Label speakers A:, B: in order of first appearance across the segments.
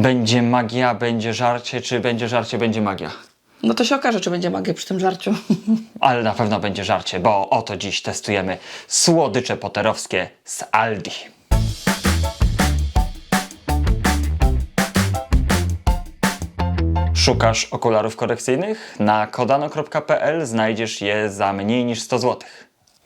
A: Będzie magia, będzie żarcie, czy będzie żarcie, będzie magia?
B: No to się okaże, czy będzie magia przy tym żarciu.
A: Ale na pewno będzie żarcie, bo oto dziś testujemy słodycze poterowskie z Aldi. Szukasz okularów korekcyjnych? Na kodano.pl znajdziesz je za mniej niż 100 zł.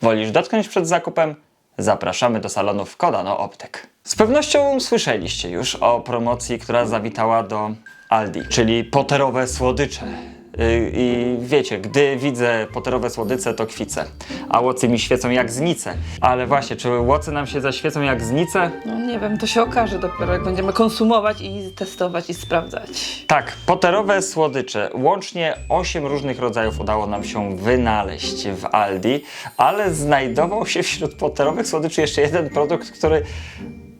A: Wolisz dotknąć przed zakupem? Zapraszamy do salonów Kodano Optyk. Z pewnością słyszeliście już o promocji, która zawitała do Aldi, czyli poterowe słodycze. Yy, I wiecie, gdy widzę poterowe słodyce, to kwicę. A łocy mi świecą jak znice. Ale właśnie, czy łocy nam się zaświecą jak znice?
B: No nie wiem, to się okaże dopiero, jak będziemy konsumować i testować i sprawdzać.
A: Tak, poterowe słodycze. Łącznie 8 różnych rodzajów udało nam się wynaleźć w Aldi, ale znajdował się wśród poterowych słodyczy jeszcze jeden produkt, który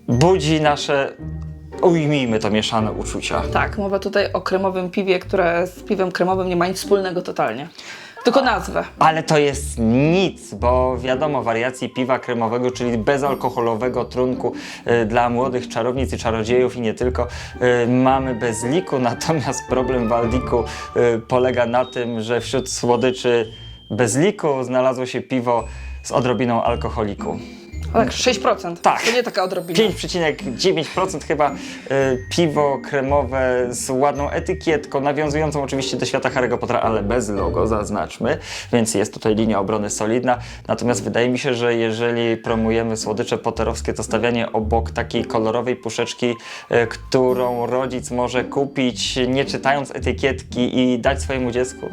A: budzi nasze, ujmijmy to, mieszane uczucia.
B: Tak, mowa tutaj o kremowym piwie, które z piwem kremowym nie ma nic wspólnego totalnie. Tylko nazwę.
A: Ale to jest nic, bo wiadomo, wariacji piwa kremowego, czyli bezalkoholowego trunku y, dla młodych czarownic i czarodziejów i nie tylko, y, mamy bez liku. Natomiast problem w Aldiku y, polega na tym, że wśród słodyczy bez liku znalazło się piwo z odrobiną alkoholiku.
B: Tak, 6%.
A: Tak.
B: To nie taka odrobina.
A: 5,9% chyba y, piwo kremowe z ładną etykietką, nawiązującą oczywiście do świata Harry'ego Pottera, ale bez logo, zaznaczmy, więc jest tutaj linia obrony solidna. Natomiast wydaje mi się, że jeżeli promujemy słodycze potterowskie, to stawianie obok takiej kolorowej puszeczki, y, którą rodzic może kupić nie czytając etykietki i dać swojemu dziecku.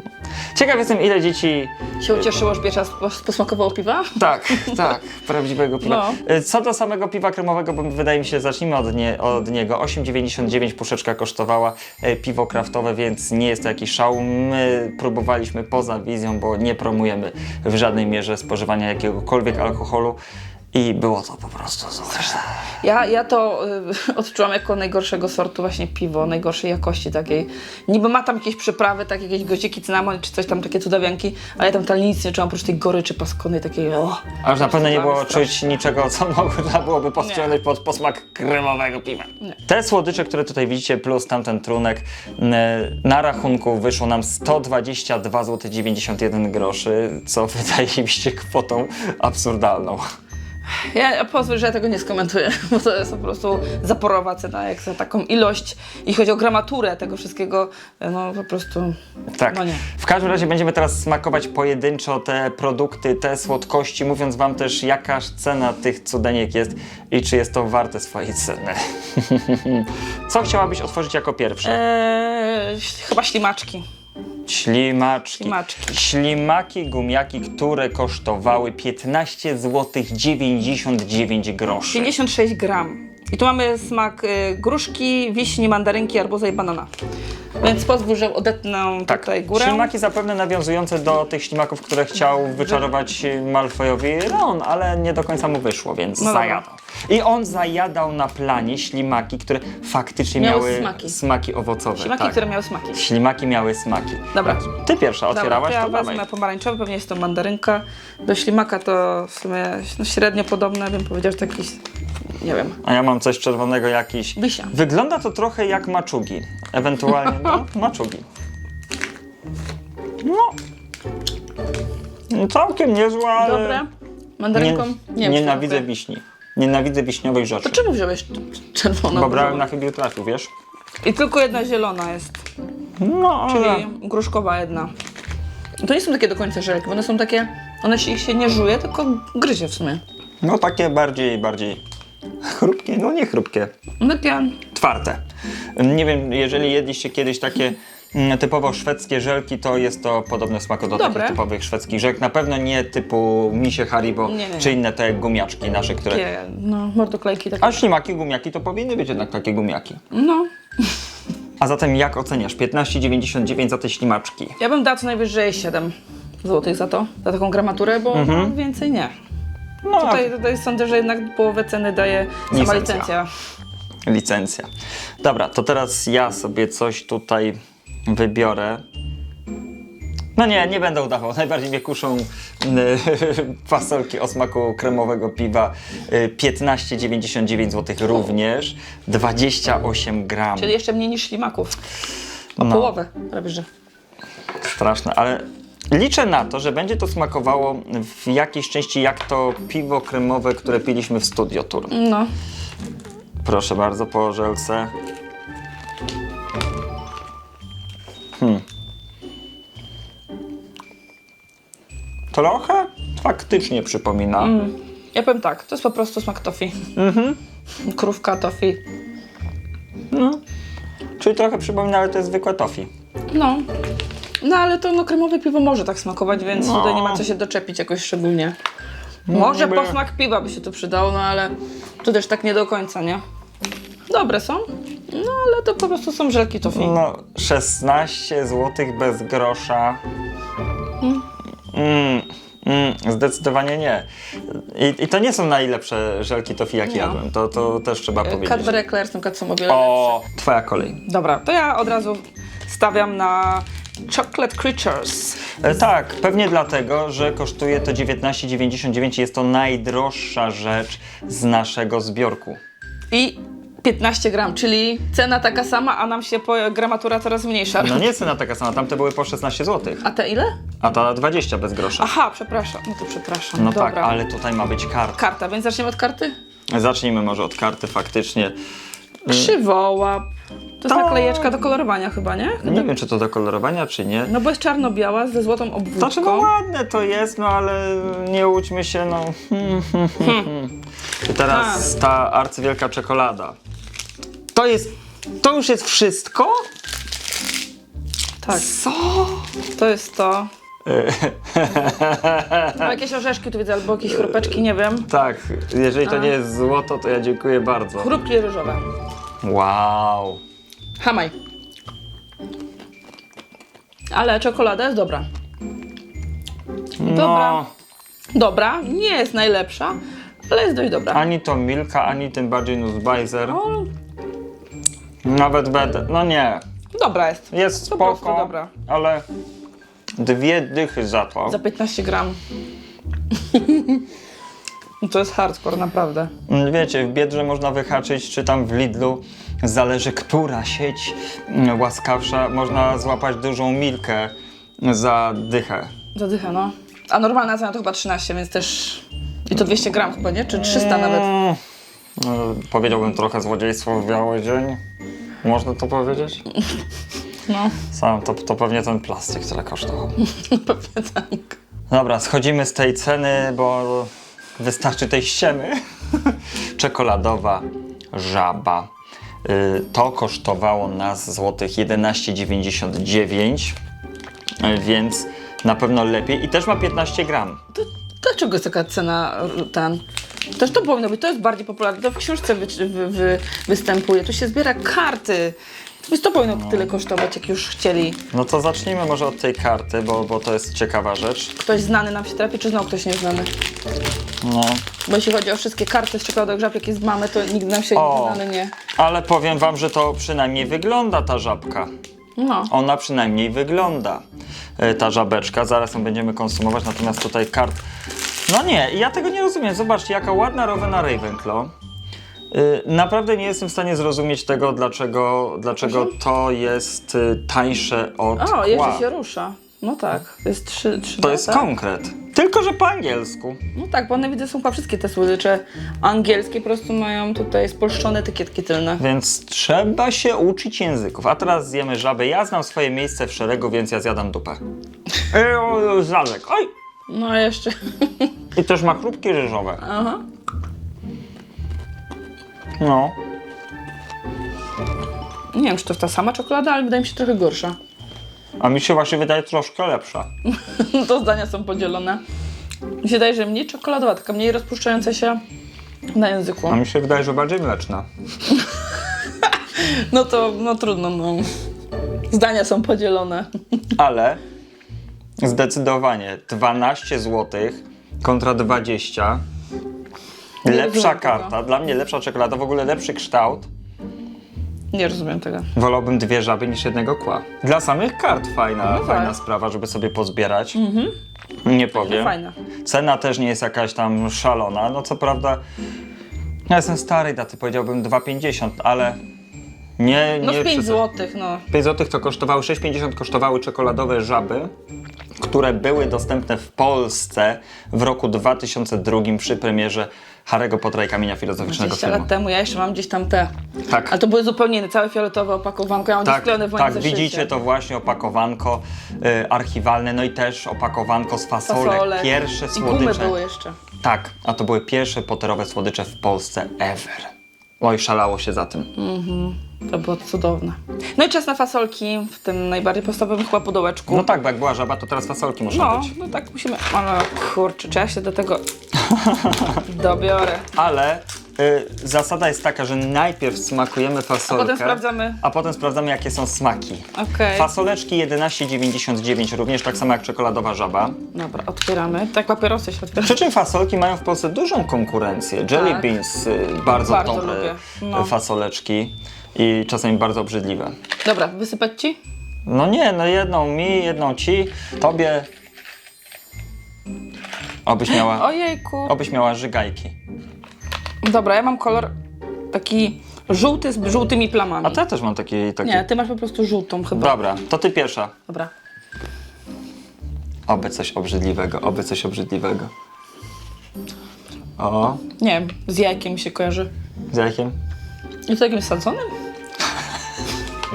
A: Ciekaw jestem, ile dzieci
B: Się ucieszyło, że pierwszy raz pos- posmakowało piwa?
A: tak, tak, prawdziwego piwa.
B: No.
A: Y, Co do samego piwa kremowego, bo wydaje mi się, zacznijmy od, nie, od niego. 8,99 puszeczka kosztowała y, piwo kraftowe, więc nie jest to jakiś szał. My próbowaliśmy poza wizją, bo nie promujemy w żadnej mierze spożywania jakiegokolwiek alkoholu i było to po prostu złe.
B: Ja, ja to y, odczułam jako najgorszego sortu właśnie piwo, najgorszej jakości takiej. Niby ma tam jakieś przyprawy, takie jakieś goziki, cynamon czy coś tam, takie cudawianki, ale ja tam tam nic nie czułam, oprócz tej goryczy paskudnej takiej, o.
A: A już na pewno nie było czuć niczego, co można byłoby podciągnąć pod posmak kremowego piwa. Te słodycze, które tutaj widzicie, plus tamten trunek, n- na rachunku wyszło nam 122 zł 91 groszy, co wydaje mi się kwotą absurdalną.
B: Ja, pozwól, że ja tego nie skomentuję, bo to jest po prostu zaporowa cena, jak za taką ilość. I chodzi o gramaturę tego wszystkiego, no po prostu,
A: Tak.
B: no nie.
A: W każdym razie będziemy teraz smakować pojedynczo te produkty, te słodkości, mówiąc wam też jaka cena tych cudeniek jest i czy jest to warte swojej ceny. Co chciałabyś otworzyć jako pierwsze?
B: Eee, chyba ślimaczki.
A: Ślimaczki.
B: Ślimaczki.
A: Ślimaki, gumiaki, które kosztowały 15 zł 99 groszy.
B: 56 gram. I tu mamy smak y, gruszki, wiśni, mandarynki, arbuza i banana. Więc pozwól, że odetnę tutaj górę.
A: Tak. Ślimaki zapewne nawiązujące do tych ślimaków, które chciał wyczarować Malfoyowi Ron, ale nie do końca mu wyszło, więc
B: No
A: zajadał. I on zajadał na planie ślimaki, które faktycznie
B: Miały
A: miały
B: smaki.
A: smaki owocowe.
B: Ślimaki,
A: tak.
B: które miały smaki.
A: Ślimaki miały smaki.
B: Dobra.
A: Ty pierwsza otwierałaś,
B: Dobra,
A: to
B: ja wezmę pomarańczowy, pewnie jest to mandarynka. Do ślimaka to w sumie no, średnio podobne, bym powiedział, że to jakiś, nie wiem,
A: A ja mam coś czerwonego jakiś.
B: Wisia.
A: Wygląda to trochę jak maczugi. Ewentualnie, no, maczugi. No. Całkiem niezła, ale...
B: Dobre. Mandarynką? Nie, wiem,
A: nienawidzę
B: to
A: wiśni. Nienawidzę wiśniowych rzeczy.
B: To czemu wziąłeś czerwoną?
A: Bo brałem na chybił trafił, wiesz?
B: I tylko jedna zielona jest,
A: No, ale...
B: czyli gruszkowa jedna. To nie są takie do końca żelki, bo one są takie, one się, ich się nie żuje, tylko gryzie w sumie.
A: No takie bardziej, bardziej chrupkie, no nie chrupkie,
B: Takie,
A: twarde. Nie wiem, jeżeli jedliście kiedyś takie mm, typowo szwedzkie żelki, to jest to podobne w smaku do
B: Dobre.
A: takich typowych szwedzkich żelk. Na pewno nie typu misie Haribo,
B: Nie, nie,
A: czy inne te gumiaczki nasze, które...
B: takie no, mordoklejki takie.
A: A ślimaki, gumiaki to powinny być jednak takie gumiaki.
B: No,
A: A zatem jak oceniasz? 15,99 za te ślimaczki.
B: ja bym dała co najwyżej 7 złotych za to, za taką gramaturę, bo no, więcej nie.
A: No,
B: Tutaj, tutaj sądzę, że jednak połowę ceny daje sama
A: Licencja.
B: licencja.
A: licencja. Dobra, to teraz ja sobie coś tutaj wybiorę. No nie, nie będę udawał. Najbardziej mnie kuszą y, fasolki o smaku kremowego piwa. Y, 15,99 zł również. 28 gram.
B: Czyli jeszcze mniej niż ślimaków.
A: No.
B: połowę prawie, że.
A: Straszne, ale liczę na to, że będzie to smakowało w jakiejś części jak to piwo kremowe, które piliśmy w Studio Tour.
B: No.
A: Proszę bardzo, po żelce. Hmm. Trochę faktycznie przypomina.
B: Ja powiem tak, to jest po prostu smak tofi. Mhm. Krówka tofi.
A: Czyli trochę przypomina, ale to jest zwykłe tofi.
B: No. No ale to no, kremowe piwo może tak smakować, więc
A: No.
B: tutaj nie ma co się doczepić jakoś szczególnie. Może
A: niby-
B: posmak piwa by się tu przydał, no ale to też tak nie do końca, nie? Dobre są, no ale to po prostu są żelki tofi.
A: No, 16 zł bez grosza. Mm, mm, zdecydowanie nie. I, I to nie są najlepsze żelki tofi, jak
B: Nie.
A: jadłem. To, to też trzeba powiedzieć.
B: Cadbury Eclairs na przykład są o wiele
A: O, twoja kolej.
B: Dobra, to ja od razu stawiam na Chocolate Creatures.
A: E, Tak, pewnie dlatego, że kosztuje to 19,99 i jest to najdroższa rzecz z naszego zbiorku.
B: I 15 gram, czyli cena taka sama, a nam się po gramatura coraz mniejsza.
A: No nie cena taka sama, tamte były po 16 zł,
B: A te ile?
A: a ta 20 bez grosza.
B: Aha, przepraszam. No to przepraszam.
A: No
B: Dobra.
A: tak, ale tutaj ma być karta.
B: Karta, więc zaczniemy od karty?
A: Zacznijmy może od karty faktycznie.
B: Krzywołap. To jest naklejeczka do kolorowania chyba, nie?
A: Nie wiem, czy to do kolorowania, czy nie.
B: No bo jest czarno-biała ze złotą obwódką.
A: Znaczy, no ładne to jest, no ale nie łudźmy się, no. I teraz ta arcywielka czekolada. To jest, to już jest wszystko?
B: Tak,
A: Co?
B: to jest to. No, jakieś orzeszki tu widzę, albo jakieś chrupeczki, nie wiem.
A: Tak, jeżeli to nie jest złoto, to ja dziękuję bardzo.
B: Chrupki ryżowe.
A: Wow.
B: Hamaj. Ale czekolada jest dobra. Dobra.
A: No,
B: Dobra, nie jest najlepsza, ale jest dość dobra.
A: ani to Milka, ani tym bardziej Nussbeiser.
B: No,
A: Nawet będę, no nie.
B: dobra jest.
A: Jest
B: Po prostu
A: spoko,
B: dobra.
A: ale dwie dychy za to.
B: Za 15 gram. to jest hardcore, naprawdę.
A: Mm, Wiecie, w Biedrze można wyhaczyć, czy tam w Lidlu, zależy która sieć łaskawsza, można złapać dużą milkę za dychę.
B: Zadycha, no. A normalna cena to chyba 13, więc też... I to 200 gram chyba, nie? Czy 300 nawet.
A: Mm, no, powiedziałbym trochę złodziejstwo w biały dzień. Można to powiedzieć?
B: No,
A: Sam, to, to pewnie ten plastik tyle kosztował.
B: pewnie tak.
A: Dobra, schodzimy z tej ceny, bo wystarczy tej ściemy. Czekoladowa żaba. Y, To kosztowało nas złotych 11,99, y, więc na pewno lepiej. I też ma 15 gram.
B: To, dlaczego jest taka cena y, ten? Też to powinno być, to jest bardziej popularne. To w książce wy, wy, wy, występuje, tu się zbiera karty. Więc to powinno tyle kosztować, jak już chcieli.
A: No to zacznijmy może od tej karty, bo, bo to jest ciekawa rzecz.
B: Ktoś znany nam się trafi, czy znowu ktoś nieznany?
A: No.
B: Bo jeśli chodzi o wszystkie karty z czekoladowych żab, jakie mamy, to nigdy nam się
A: O.
B: znany nie.
A: Ale powiem wam, że to przynajmniej wygląda ta żabka.
B: No.
A: Ona przynajmniej wygląda, e, ta żabeczka. Zaraz ją będziemy konsumować, natomiast tutaj kart... No nie, ja tego nie rozumiem. Zobaczcie, jaka ładna rowena Ravenclaw. Y, Naprawdę nie jestem w stanie zrozumieć tego, dlaczego, dlaczego to jest y, tańsze od
B: O,
A: kła.
B: jeszcze się rusza. No tak, to jest 3, 3
A: To jest konkret. Tylko, że po angielsku.
B: No tak, bo one widzę są chyba wszystkie te słodycze angielskie, po prostu mają tutaj spolszczone etykietki tylne.
A: Więc trzeba się uczyć języków. A teraz zjemy żabę. Ja znam swoje miejsce w szeregu, więc ja zjadam dupę. O, Zalek. Oj!
B: No jeszcze.
A: I też ma chrupki ryżowe.
B: Aha.
A: No.
B: Nie wiem, czy to ta sama czekolada, ale wydaje mi się trochę gorsza.
A: A mi się właśnie wydaje troszkę lepsza.
B: To zdania są podzielone. Mi się wydaje, że mniej czekoladowa, taka mniej rozpuszczająca się na języku.
A: A mi się wydaje, że bardziej mleczna.
B: No to, no trudno, no. Zdania są podzielone.
A: Ale zdecydowanie 12 zł kontra 20. Lepsza
B: rozumiem tego.
A: karta, dla mnie lepsza czekolada, w ogóle lepszy kształt.
B: Nie rozumiem tego.
A: Wolałbym dwie żaby niż jednego kła. Dla samych kart fajna,
B: No
A: fajna
B: tak.
A: sprawa, żeby sobie pozbierać. Nie powiem.
B: Fajne.
A: Cena też nie jest jakaś tam szalona. No co prawda, ja jestem starej daty, powiedziałbym 2,50, ale nie,
B: No
A: nie
B: z 5
A: przesadzę.
B: złotych, no.
A: 5 zł to kosztowały 6,50 kosztowały czekoladowe żaby, które były dostępne w Polsce w roku 2002 przy premierze Harry'ego Pottera i Kamienia Filozoficznego
B: 20
A: filmu.
B: lat temu, ja jeszcze mam gdzieś tam te.
A: Tak.
B: Ale to były zupełnie inne, całe fioletowe opakowanko, ja mam
A: Tak,
B: tak, sklejone w
A: tak widzicie to właśnie opakowanko y, archiwalne, no i też opakowanko z fasolek.
B: Fasole.
A: Pierwsze
B: I gumy
A: słodycze.
B: były jeszcze.
A: Tak, a to były pierwsze potterowe słodycze w Polsce ever. Oj, szalało się za tym.
B: To było cudowne. No i czas na fasolki w tym najbardziej podstawowym chyba pudełeczku.
A: No tak, bo jak była żaba, to teraz fasolki muszą
B: No,
A: być.
B: no tak musimy. Ale kurczę, czy ja się do tego dobiorę.
A: Ale y, zasada jest taka, że najpierw smakujemy fasolkę.
B: potem sprawdzamy.
A: A potem sprawdzamy, jakie są smaki.
B: Okej.
A: Fasoleczki 11,99, również tak samo jak czekoladowa żaba.
B: Dobra, otwieramy. Tak papierosy się otwiera.
A: Przy czym fasolki mają w Polsce dużą konkurencję. Jelly
B: Tak.
A: beans, y, bardzo,
B: Bardzo
A: dobre
B: lubię.
A: y,
B: No.
A: fasoleczki i czasami bardzo obrzydliwe.
B: Dobra, wysypać ci?
A: No nie, no jedną mi, jedną ci, tobie. Obyś miała,
B: Ojejku.
A: obyś miała żygajki.
B: Dobra, ja mam kolor taki żółty z żółtymi plamami.
A: A to ja też mam taki... taki...
B: Nie, ty masz po prostu żółtą chyba.
A: Dobra, to ty pierwsza.
B: Dobra.
A: Oby coś obrzydliwego, oby coś obrzydliwego. O,
B: Nie wiem, z jajkiem mi się kojarzy.
A: z jakim?
B: I to jakimś sadzonym?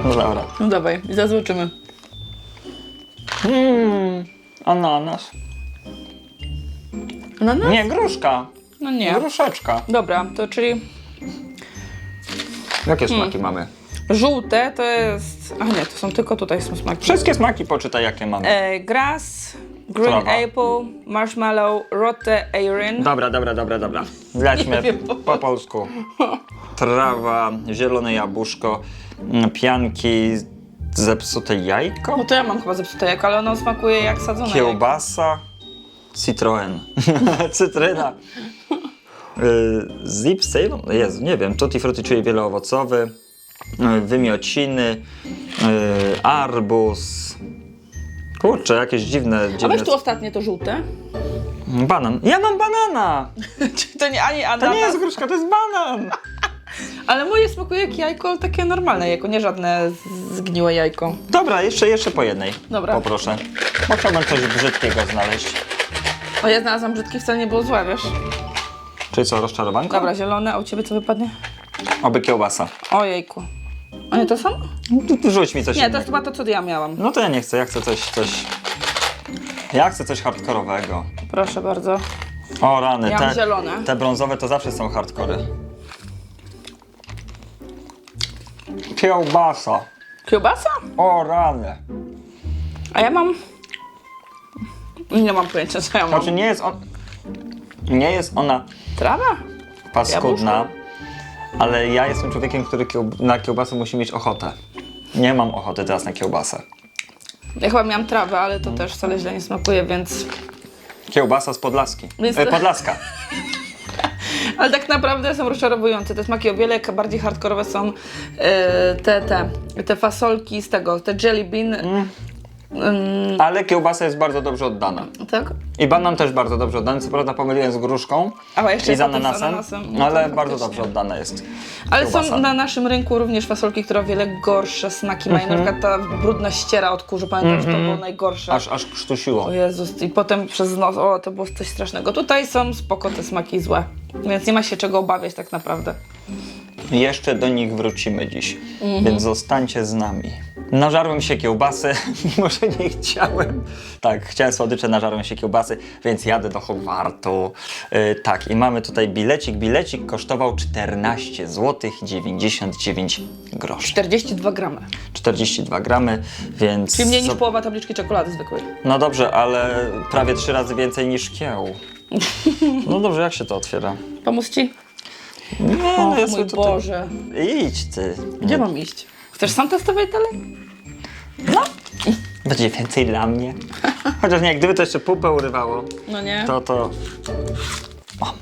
A: No dobra.
B: No dawaj, i zaraz zobaczymy.
A: Mmm, ananas.
B: No, no.
A: Nie, gruszka.
B: No nie.
A: Gruszeczka.
B: Dobra, to czyli
A: Jakie
B: Hmm.
A: smaki mamy?
B: żółte to jest... A nie, to są tylko tutaj są smaki.
A: Wszystkie smaki poczytaj, jakie mamy.
B: E, grass, green
A: Trawa.
B: apple, marshmallow, rotte arin.
A: Dobra, dobra, dobra, dobra. Lećmy
B: Nie wiem,
A: po, po polsku. Trawa, zielone jabłuszko, pianki, zepsute jajko,
B: No to ja mam chyba zepsute jajko, ale ono smakuje jak sadzone jajko.
A: kiełbasa, Citroen, cytryna, y, zip Jezu, nie wiem, tutti frutti, czyli wieloowocowy, y, wymiociny, y, arbuz, kurczę, jakieś dziwne,
B: A
A: dziwne...
B: weź tu ostatnie to żółte.
A: Banan. Ja mam banana!
B: Czy to nie ani
A: To
B: ananas?
A: nie jest gruszka, to jest banan!
B: Ale moje smakuje jak jajko, takie normalne jajko, nie żadne zgniłe jajko.
A: Dobra, jeszcze, jeszcze po jednej.
B: Dobra.
A: Poproszę. Bo chciałbym coś brzydkiego znaleźć.
B: O, ja znalazłam brzydkie, wcale nie było złe, wiesz?
A: Czyli co, rozczarowanko?
B: Dobra, zielone, a u ciebie co wypadnie?
A: Oby kiełbasa.
B: O jejku. A nie to samo?
A: No, Rzuć mi coś
B: Nie, to
A: innego.
B: jest chyba to, co ja miałam.
A: No to ja nie chcę, ja chcę coś, coś... Ja chcę coś hardkorowego.
B: Proszę bardzo.
A: O rany,
B: Ja mam
A: te,
B: zielone.
A: te brązowe to zawsze są hardkory. Kiełbasa.
B: Kiełbasa?
A: O rany.
B: A ja mam... Nie mam pojęcia, co ja mam.
A: Znaczy nie jest on... Nie jest ona
B: Trawa?
A: paskudna, ale ja jestem człowiekiem, który kiełb- na kiełbasę musi mieć ochotę. Nie mam ochoty teraz na kiełbasę.
B: Ja chyba miałam trawę, ale to też wcale źle nie smakuje, więc...
A: Kiełbasa z Podlaski. E, Podlaska.
B: Ale tak naprawdę są rozczarowujące. Te smaki o wiele bardziej hardkorowe są e, te, te, te fasolki z tego, te jelly bean. Mm.
A: Ale kiełbasa jest bardzo dobrze oddana.
B: tak?
A: I banan też bardzo dobrze oddany. Co prawda pomyliłem z gruszką
B: A, jeszcze
A: i z ananasem,
B: ananasem. No
A: ale
B: to
A: bardzo dobrze oddana jest
B: Ale
A: kiełbasa.
B: są na naszym rynku również fasolki, które o wiele gorsze smaki mają. Na przykład ta brudna ściera od kurzu, pamiętam, że to było najgorsze.
A: Aż, aż krztusiło.
B: O Jezus, i potem przez nos, o, to było coś strasznego. Tutaj są spoko te smaki złe, więc nie ma się czego obawiać tak naprawdę.
A: Jeszcze do nich wrócimy dziś,
B: Mhm.
A: więc zostańcie z nami. Nażarłem się kiełbasy, mimo że nie chciałem. Tak, chciałem słodycze, nażarłem się kiełbasy, więc jadę do Hogwartu. Yy, tak, i mamy tutaj bilecik. Bilecik kosztował 14 zł 99 groszy.
B: 42 gramy.
A: 42 gramy, więc...
B: Czyli mniej niż połowa tabliczki czekolady zwykłej.
A: No dobrze, ale prawie trzy razy więcej niż kieł. No dobrze, jak się to otwiera?
B: Pomóc ci?
A: Nie, no ja
B: mój
A: sobie tutaj...
B: Boże.
A: Idź ty.
B: Gdzie mam iść? Chcesz sam testować dalej?
A: No. Będzie więcej dla mnie. Chociaż nie, gdyby to jeszcze pupę urywało,
B: No nie.
A: to to... O.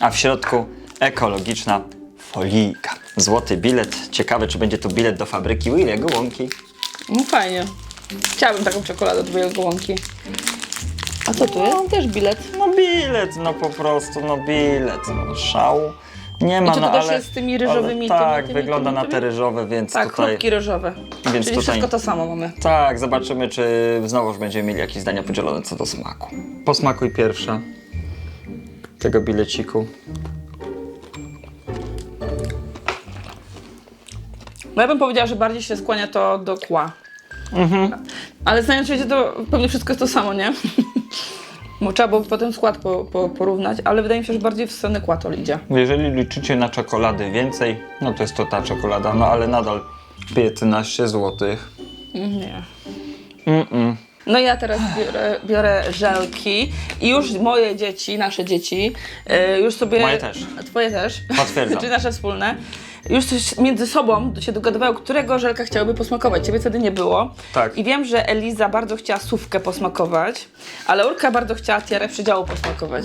A: A w środku ekologiczna folijka. Złoty bilet. Ciekawe, czy będzie tu bilet do fabryki Williego Łąki.
B: No fajnie. Chciałabym taką czekoladę od łąki. A co tu jest? Też bilet.
A: No bilet, no po prostu, no bilet, no szału. Nie ma,
B: I to
A: no
B: też
A: ale...
B: jest z tymi ryżowymi,
A: ale, Tak,
B: tymi, tymi,
A: wygląda
B: tymi,
A: na
B: tymi?
A: te ryżowe, więc
B: Tak,
A: tutaj...
B: chrupki ryżowe.
A: Więc
B: Czyli
A: tutaj-
B: wszystko to samo mamy.
A: Tak, zobaczymy, czy znowuż będziemy mieli jakieś zdania podzielone co do smaku. Posmakuj pierwsza tego bileciku.
B: No ja bym powiedziała, że bardziej się skłania to do kła. Ale znając życie, to pewnie wszystko jest to samo, nie? Bo trzeba było potem skład po, po, porównać, ale wydaje mi się, że bardziej w stronę kła to idzie.
A: Jeżeli liczycie na czekolady więcej, no to jest to ta czekolada, no ale nadal 15 zł.
B: Nie.
A: Mm-mm.
B: No ja teraz biorę, biorę żelki i już moje dzieci, nasze dzieci, y, już sobie...
A: Moje też.
B: Twoje też.
A: Potwierdzam.
B: Czyli nasze wspólne. Już coś między sobą się dogadywały, którego żelka chciałyby posmakować. Ciebie wtedy nie było.
A: Tak.
B: I wiem, że Eliza bardzo chciała sówkę posmakować, ale Urka bardzo chciała tiarę przydziału posmakować.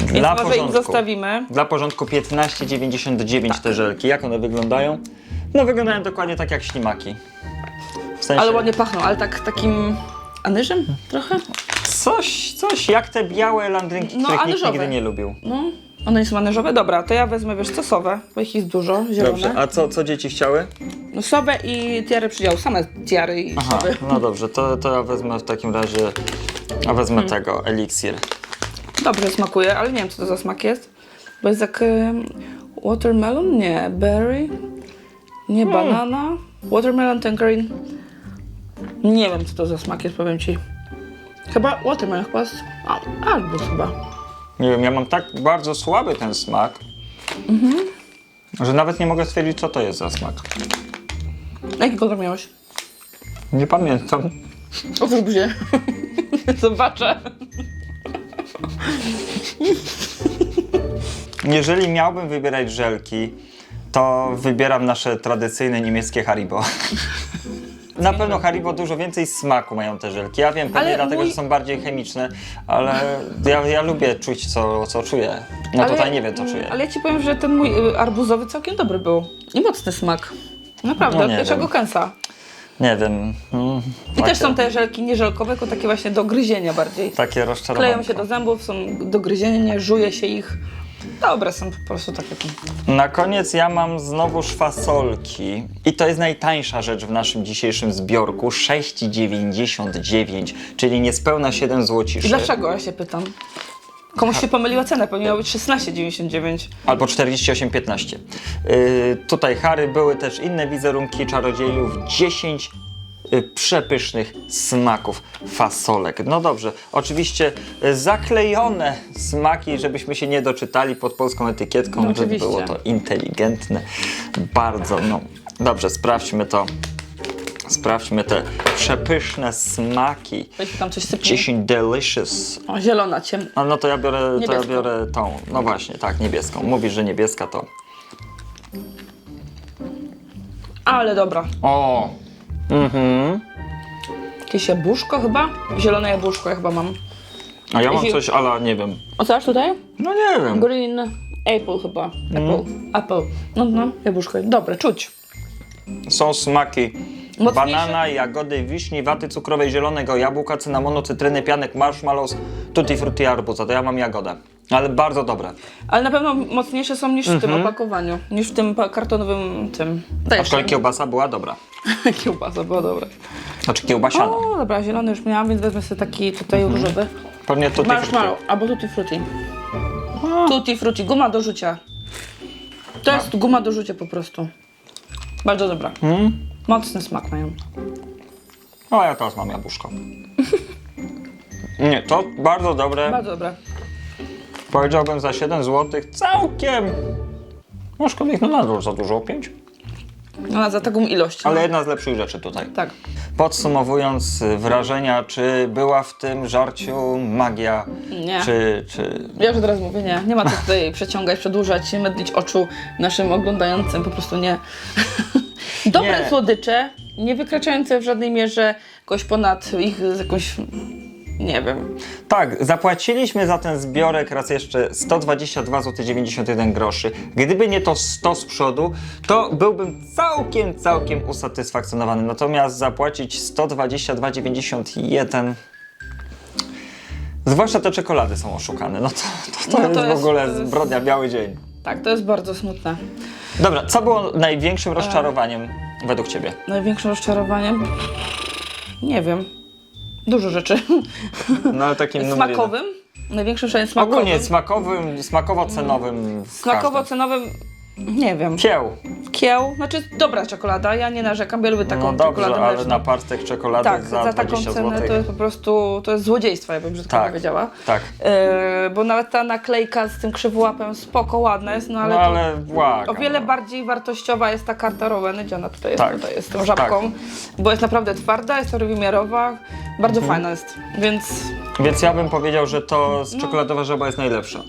B: Więc
A: Dla
B: może im
A: porządku.
B: zostawimy.
A: Dla porządku 15,99 te żelki. Jak one wyglądają? No wyglądają dokładnie tak jak ślimaki. W sensie
B: Ale ładnie pachną, ale tak takim anyżem trochę?
A: coś, coś jak te białe landrynki,
B: No,
A: których nikt nigdy nie lubił.
B: No, one nie są anyżowe? Dobra, to ja wezmę, wiesz co, sowę, bo ich jest dużo, zielone.
A: Dobrze, a co, co dzieci chciały?
B: No sowę i tiarę przydziału, same tiary i
A: Aha,
B: sowy.
A: no dobrze, to, to ja wezmę w takim razie, a wezmę
B: Hmm.
A: tego, eliksir.
B: Dobrze smakuje, ale nie wiem co to za smak jest. Bo jest jak watermelon? Nie, berry? Nie,
A: Hmm.
B: banana? Watermelon, tangerine? Nie wiem co to za smak jest, powiem ci. Chyba watermelon, chyba z... a, arbuz chyba.
A: Nie wiem, ja mam tak bardzo słaby ten smak,
B: Mhm.
A: że nawet nie mogę stwierdzić, co to jest za smak.
B: Jaki kolor miałeś?
A: Nie pamiętam.
B: Otwórz buzię. Zobaczę.
A: Jeżeli miałbym wybierać żelki, to wybieram nasze tradycyjne niemieckie Haribo. Na pewno Haribo dużo więcej smaku mają te żelki. Ja wiem, pewnie
B: Ale
A: dlatego,
B: mój-
A: że są bardziej chemiczne, ale ja, ja lubię czuć, co, co czuję. No
B: Ale-
A: tutaj nie wiem, co czuję.
B: Ale ja ci powiem, że ten mój y, arbuzowy całkiem dobry był. I mocny smak. Naprawdę,
A: No
B: od
A: nie
B: pierwszego
A: wiem.
B: kęsa.
A: Nie wiem. Mm,
B: I też są te żelki nieżelkowe, tylko takie właśnie do gryzienia bardziej.
A: Takie rozczarowanie.
B: Kleją się do zębów, są do gryzienia, żuje się ich. Dobre są po prostu takie.
A: Na koniec ja mam znowuż fasolki i to jest najtańsza rzecz w naszym dzisiejszym zbiorku 6,99, czyli niespełna 7 zł.
B: I dlaczego, ja się pytam? Komuś się pomyliła cena, miała być 16,99.
A: Albo 48,15. Yy, tutaj Harry były też inne wizerunki czarodziejów, 10 yy, przepysznych smaków fasolek. No dobrze, oczywiście yy, zaklejone smaki, żebyśmy się nie doczytali pod polską etykietką,
B: No
A: żeby było to inteligentne. Bardzo, no dobrze, sprawdźmy to. Sprawdźmy te przepyszne smaki.
B: Tam coś sypnie.
A: 10 delicious.
B: O, zielona, ciemna.
A: A no to ja biorę, to ja biorę tą. No właśnie, tak, niebieską. Mówisz, że niebieska to.
B: Ale dobra.
A: O! Mhm.
B: Jakieś jabłuszko chyba? Zielone jabłuszko ja chyba mam.
A: A ja mam
B: Jeśli-
A: coś, ale nie wiem.
B: O co aż tutaj?
A: No nie wiem.
B: Green apple chyba. Apple. Apple. No, no, jabłuszko. Dobre, czuć.
A: Są smaki
B: Mocniejsze?
A: banana, jagody, wiśni, waty cukrowej, zielonego jabłka, cynamonu, cytryny, pianek, marshmallows, tutti frutti, arbuza. To ja mam jagodę. Ale bardzo dobre.
B: Ale na pewno mocniejsze są niż w
A: Mhm.
B: tym opakowaniu. Niż w tym pa- kartonowym tym. Też.
A: Aczkolwiek kiełbasa była dobra.
B: Kiełbasa była dobra.
A: Znaczy kiełbasiana.
B: O, dobra, zielony już miałam, więc wezmę sobie taki tutaj
A: Mhm.
B: różowy.
A: Pewnie tutti
B: Marshmallow,
A: frutti.
B: albo tutti frutti. Tutti frutti, guma do rzucia. To jest guma do rzucia po prostu. Bardzo dobra.
A: Hmm?
B: Mocny smak mają.
A: O, ja teraz mam jabłuszko. Nie, to bardzo dobre.
B: Bardzo dobre.
A: Powiedziałbym za 7 zł całkiem. No aczkolwiek no nadal za dużo, 5.
B: No, za taką ilość.
A: Ale
B: no.
A: jedna z lepszych rzeczy tutaj.
B: Tak.
A: Podsumowując wrażenia, czy była w tym żarciu magia?
B: Nie.
A: Czy, czy...
B: Ja już od razu mówię, nie. Nie ma co tutaj przeciągać, przedłużać, mydlić oczu naszym oglądającym, po prostu nie. Dobre
A: Nie.
B: słodycze, nie wykraczające w żadnej mierze jakoś ponad ich jakąś Nie wiem.
A: Tak, zapłaciliśmy za ten zbiorek raz jeszcze 122 zł 91 groszy. Gdyby nie to 100 z przodu, to byłbym całkiem, całkiem usatysfakcjonowany. Natomiast zapłacić 122,91 Zwłaszcza te czekolady są oszukane. No to, to, to,
B: No
A: jest,
B: to jest-
A: w ogóle
B: jest-
A: zbrodnia, biały dzień.
B: Tak, to jest bardzo smutne.
A: Dobra, co było największym rozczarowaniem według Ciebie?
B: Największym rozczarowaniem? Nie wiem. Dużo rzeczy.
A: No ale takim numer jeden.
B: Smakowym? Największym szalem smakowym?
A: Ogólnie smakowym, smakowo-cenowym. każdym.
B: Smakowo-cenowym? Nie wiem.
A: Kieł.
B: Kieł? Znaczy dobra czekolada, ja nie narzekam, ja lubię taką
A: No dobrze,
B: czekoladę
A: ale
B: mleczną.
A: na parstek czekolady
B: Tak,
A: za,
B: za, taką
A: 20
B: cenę
A: zł.
B: to jest po prostu, to jest złodziejstwo, ja bym brzydko
A: Tak,
B: powiedziała.
A: tak.
B: Yy, bo nawet ta naklejka z tym krzywłapem spoko, ładna jest, no ale,
A: no ale błagam.
B: o wiele
A: no.
B: bardziej wartościowa jest ta karta ona tutaj jest,
A: Tak.
B: tutaj jest z tą żabką, bo jest naprawdę twarda, jest trójwymiarowa, bardzo
A: Mhm.
B: fajna jest, więc
A: Więc ja bym powiedział, że to
B: No.
A: z czekoladowa żaba jest najlepsza.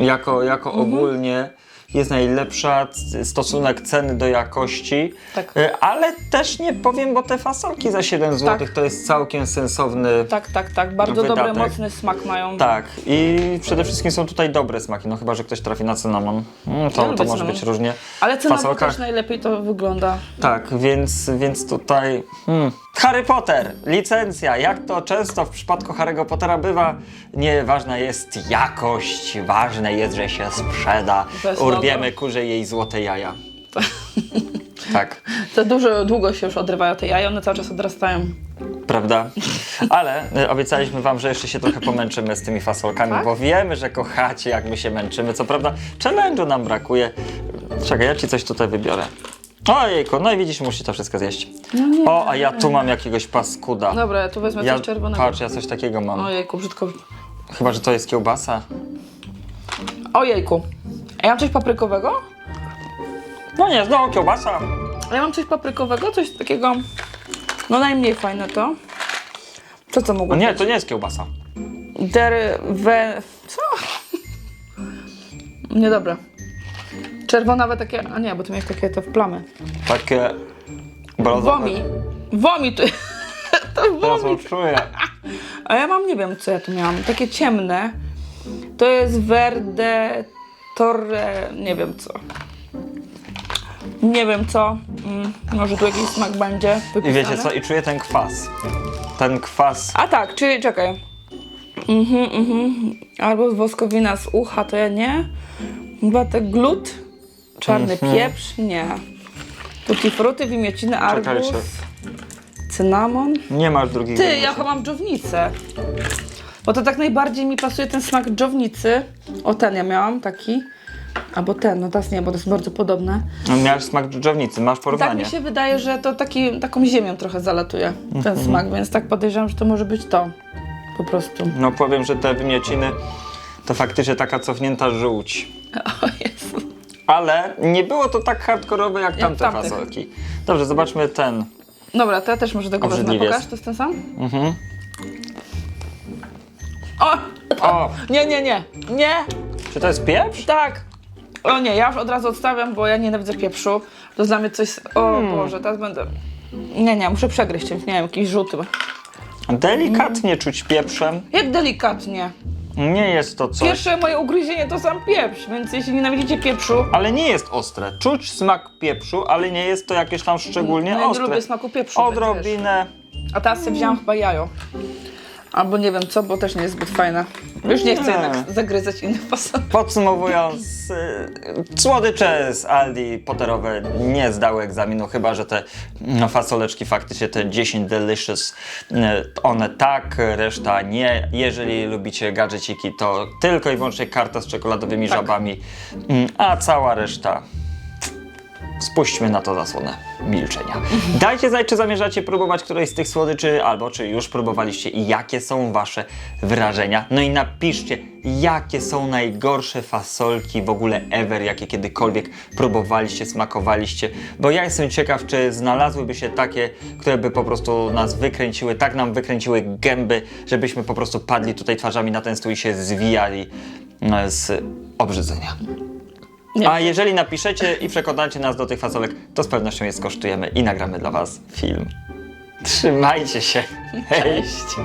A: Jako, jako
B: Mhm.
A: ogólnie jest najlepsza stosunek ceny do jakości.
B: Tak.
A: Y, Ale też nie powiem, bo te fasolki za 7 zł
B: Tak.
A: to jest całkiem sensowny.
B: tak, tak, tak, bardzo dobry,
A: Wydatek.
B: mocny smak mają.
A: Tak, i przede wszystkim są tutaj dobre smaki, no chyba, że ktoś trafi na cynamon. Mm, To,
B: lubię
A: to może
B: cynamon.
A: być różnie.
B: Ale
A: fasolkach.
B: też najlepiej to wygląda.
A: Tak, więc, więc tutaj. Hmm. Harry Potter, licencja. Jak to często w przypadku Harry'ego Pottera bywa, nieważna jest jakość, ważne jest, że się sprzeda.
B: Jest
A: Urwiemy kurze jej złote jaja. Tak,
B: To dużo, długo się już odrywają te jaja, one cały czas odrastają.
A: prawda? Ale y, obiecaliśmy wam, że jeszcze się trochę pomęczymy z tymi fasolkami,
B: Tak?
A: bo wiemy, że kochacie, jak my się męczymy. Co prawda, challenge'u nam brakuje. Czekaj, ja ci coś tutaj wybiorę. Ojejku, no i widzisz, musi to wszystko zjeść.
B: No nie.
A: O, a ja tu mam jakiegoś paskuda.
B: Dobra, ja tu wezmę
A: Ja,
B: coś czerwonego.
A: patrz, ja coś takiego mam.
B: Ojejku, brzydko.
A: Chyba, że to jest kiełbasa.
B: Ojejku. A ja mam coś paprykowego?
A: No nie, znowu kiełbasa.
B: A ja mam coś paprykowego, coś takiego. No najmniej fajne to. Co to mogło
A: No nie,
B: być?
A: to nie jest kiełbasa.
B: Derwe... Co? Niedobre. Czerwonawe takie. A nie, bo ty miałeś takie to w plamy.
A: Takie... brązowe.
B: Womi. Womi tu. to
A: Teraz
B: womi.
A: to czuję.
B: A ja mam, nie wiem co ja tu miałam. Takie ciemne. To jest Verde Torre. Nie wiem co. Nie wiem co. Mm, może tu jakiś smak będzie.
A: I
B: Wypisany.
A: wiecie co? I czuję ten kwas. Ten kwas.
B: A tak, czyli czekaj. Mhm, mhm. Albo z woskowina z ucha, to ja nie. Chyba te glut. Czarny
A: Mhm.
B: pieprz, nie. Tutti frutti, wymiociny, arbuz.
A: Czekajcie.
B: Cynamon.
A: Nie masz drugiego.
B: Ty, ja chyba mam dżownicę. Bo to tak najbardziej mi pasuje ten smak dżownicy. O, ten ja miałam, taki. Albo ten, no teraz nie, bo to jest bardzo podobne.
A: No, Miałeś smak dżdżownicy, masz
B: Tak
A: porównanie.
B: mi się wydaje, że to taki, taką ziemią trochę zalatuje ten
A: Mhm.
B: smak, więc tak podejrzewam, że to może być to. Po prostu.
A: No powiem, że te wymiociny to faktycznie taka cofnięta żółć.
B: O Jezu.
A: Ale nie było to tak hardkorowe jak tamte
B: tamtych.
A: fasolki. Dobrze, zobaczmy ten.
B: Dobra, to ja też może tego wezmę.
A: Obrzydliwiec.
B: Pokaż, to jest ten sam?
A: Mhm.
B: O!
A: O,
B: Nie, nie, nie. Nie!
A: czy to jest pieprz?
B: Tak! O nie, ja już od razu odstawiam, bo ja nienawidzę pieprzu. To jest dla mnie coś... O
A: Hmm.
B: Boże, teraz będę... Nie, nie, muszę przegryźć czymś, nie wiem, jakiś żółty.
A: Delikatnie czuć pieprzem.
B: Jak delikatnie.
A: Nie jest to coś.
B: Pierwsze moje ugryzienie to sam pieprz, więc jeśli nienawidzicie pieprzu...
A: Ale nie jest ostre. Czuć smak pieprzu, ale nie jest to jakieś tam szczególnie
B: No ja nie
A: ostre.
B: lubię smaku pieprzu,
A: Odrobinę.
B: A teraz sobie wzięłam chyba jajo. Albo nie wiem co, bo też nie jest zbyt fajne. Już nie chcę
A: Nie.
B: jednak zagryzać innych fason.
A: Podsumowując, y, słodycze z Aldi Potterowe nie zdały egzaminu, chyba że te no, fasoleczki faktycznie, te 10 Delicious, y, one tak, reszta nie. Jeżeli lubicie gadżeciki, to tylko i wyłącznie karta z czekoladowymi
B: Tak.
A: żabami, Mm, a cała reszta spuśćmy na to zasłonę milczenia. Dajcie znać, czy zamierzacie próbować którejś z tych słodyczy, albo czy już próbowaliście i jakie są wasze wrażenia. No i napiszcie, jakie są najgorsze fasolki w ogóle ever, jakie kiedykolwiek próbowaliście, smakowaliście, bo ja jestem ciekaw, czy znalazłyby się takie, które by po prostu nas wykręciły, tak nam wykręciły gęby, żebyśmy po prostu padli tutaj twarzami na ten stół i się zwijali e, z obrzydzenia.
B: Nie.
A: A jeżeli napiszecie i przekonacie nas do tych fasolek, to z pewnością je skosztujemy i nagramy dla Was film. Trzymajcie się.
B: Cześć.